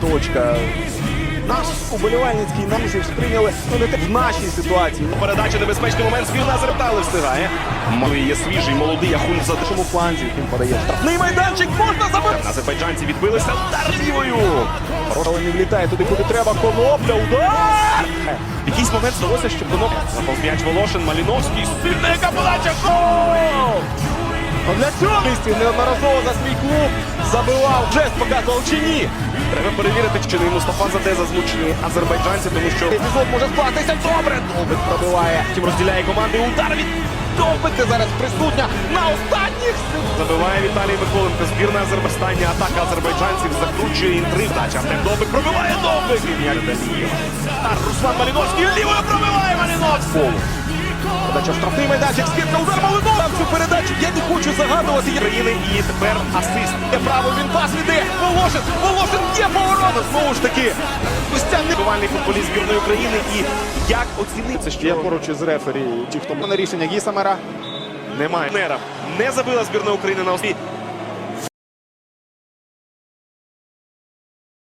Точка. Наш уболівальницький намісів сприйняли ну, не в нашій ситуації. Передача небезпечний момент. Збірна Азербайджану встигає. Малий є свіжий, молодий Ахун за В фланзі він подає штрафний майданчик, можна забити! Азербайджанці відбилися удар лівою. Але не влітає туди, куди треба. Конопля, удар! В якийсь момент здалося, що воно заповз м'яч Волошин, Маліновський, сильна яка подача. Гол! Для цього неодноразово забивав. Жест показував чи ні. Треба перевірити, чи не Мустафа Задеза змучені азербайджанці, тому що Епізод може скластися добре. Довбик пробиває. потім розділяє команди. Удар від Довбик ти зараз присутня на останніх забиває Віталій Миколенко. Збірна Азербайджання. Атака азербайджанців закручує інтриг. Дача Довбик пробиває Довбик. Руслан Маліновський лівою пробиває Маліновський. Подача штрафний майданчик, скидка удар Там Цю передачу я не хочу загадувати. України і тепер асист. Є право, він пас віде. Волошин, Волошин є поворот. Знову ж таки. Костян Небивальний футболіст збірної України і як оцінити, що Я поруч із рефері, ті, хто на рішення Гісамера. немає. Нера не забила збірна України на осві.